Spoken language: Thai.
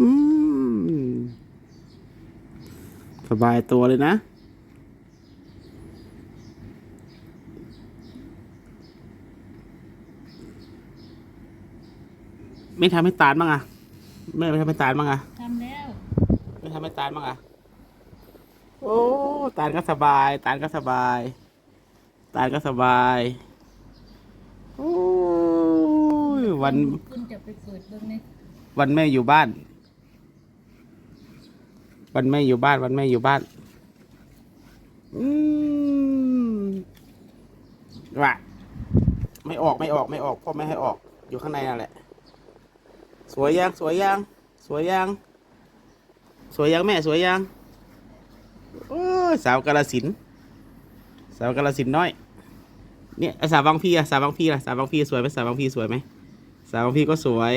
อืม สบายตัวเลยนะ ไม่ทำให้ตาลบ้างอะแม่ไม่ทำให้ตาลบ้างอะทำแล้ว ไม่ทำให้ตาลบ้างอะโอ้ ตาลก็สบาย ตาลก็สบาย ตาลก็สบายโอ้ยวันคุณจะไปเปิดเบิ่งในวันแม่อยู่บ้าน วันแม่อยู่บ้าน วันแม่อยู่บ้านอืมว่ะไม่ออกไม่ออกไม่ออกพ่อไม่ให้ออกอยู่ข้างในนั่นแหละ สวยยังสวยยังสวยยังสวยยังแม่สวยยังโอ้สาวกาลสินสาวกาลสินน้อย เนี่ยสาวบางพี่อะสาวบางพี่ล่ะสาวบางพี่สวยไหมสาวบางพี่สวยไหมสาวบางพี่ก็สวย